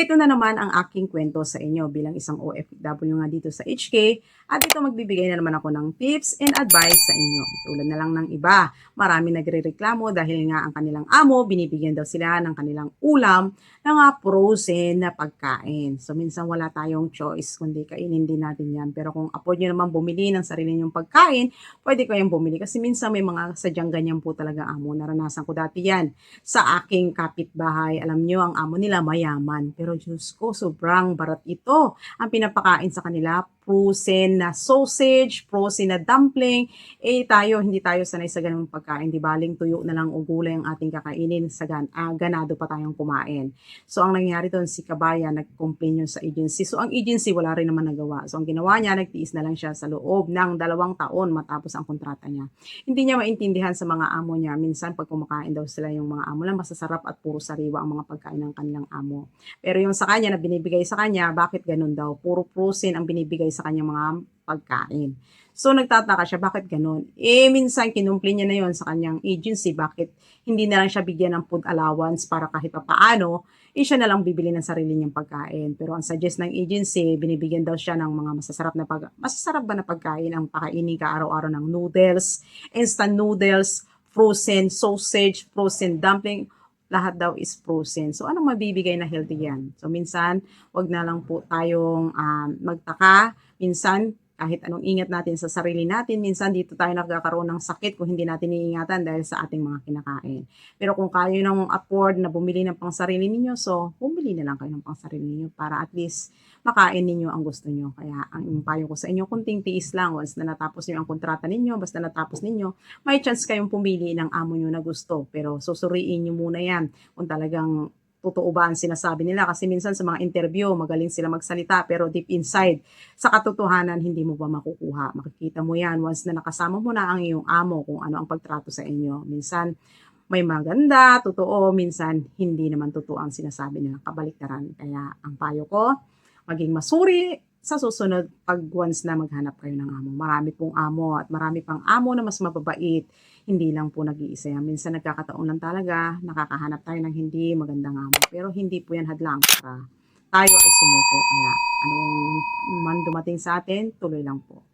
Ito na naman ang aking kwento sa inyo bilang isang OFW nga dito sa HK at ito magbibigay na naman ako ng tips and advice sa inyo. Tulad na lang ng iba, marami nagre-reklamo dahil nga ang kanilang amo, binibigyan daw sila ng kanilang ulam na nga frozen na pagkain. So minsan wala tayong choice kundi kainin din natin yan. Pero kung afford nyo naman bumili ng sarili nyong pagkain, pwede kayong bumili. Kasi minsan may mga sadyang ganyan po talaga amo. Naranasan ko dati yan sa aking kapitbahay. Alam nyo, ang amo nila mayaman. Pero Diyos ko, sobrang barat ito. Ang pinapakain sa kanila, frozen na sausage, frozen na dumpling. Eh tayo, hindi tayo sanay sa ganung pagkain. Di baling tuyo na lang o gulay ang ating kakainin. Sa gan ah, ganado pa tayong kumain. So ang nangyari doon, si Kabaya nag-complain yun sa agency. So ang agency wala rin naman nagawa. So ang ginawa niya, nagtiis na lang siya sa loob ng dalawang taon matapos ang kontrata niya. Hindi niya maintindihan sa mga amo niya. Minsan pag kumakain daw sila yung mga amo lang, masasarap at puro sariwa ang mga pagkain ng kanilang amo. Pero yung sa kanya na binibigay sa kanya, bakit ganun daw? Puro frozen ang binibigay sa kanyang mga pagkain. So nagtataka siya, bakit ganun? Eh minsan kinumpli niya na yon sa kanyang agency, bakit hindi na lang siya bigyan ng food allowance para kahit pa paano, eh siya na lang bibili ng sarili niyang pagkain. Pero ang suggest ng agency, binibigyan daw siya ng mga masasarap na pag masasarap ba na pagkain ang pakainin ka araw-araw ng noodles, instant noodles, frozen sausage, frozen dumpling, lahat daw is frozen. So, anong mabibigay na healthy yan? So, minsan, wag na lang po tayong um, magtaka. Minsan, kahit anong ingat natin sa sarili natin, minsan dito tayo nagkakaroon ng sakit kung hindi natin iingatan dahil sa ating mga kinakain. Pero kung kayo nang afford na bumili ng pang sarili ninyo, so bumili na lang kayo ng pang sarili ninyo para at least makain ninyo ang gusto nyo. Kaya ang payo ko sa inyo, kunting tiis lang once na natapos nyo ang kontrata ninyo, basta natapos ninyo, may chance kayong pumili ng amo nyo na gusto. Pero susuriin nyo muna yan kung talagang totoo ba ang sinasabi nila? Kasi minsan sa mga interview magaling sila magsalita pero deep inside sa katotohanan hindi mo ba makukuha? Makikita mo yan. Once na nakasama mo na ang iyong amo kung ano ang pagtrato sa inyo. Minsan may maganda, totoo, minsan hindi naman totoo ang sinasabi nila, kabaliktaran. Kaya ang payo ko, maging masuri sa susunod pag once na maghanap kayo ng amo. Marami pong amo at marami pang amo na mas mababait. Hindi lang po nag-iisa yan. Minsan nagkakataon lang talaga, nakakahanap tayo ng hindi magandang amo. Pero hindi po yan hadlang para tayo ay sumuko. Kaya anong man dumating sa atin, tuloy lang po.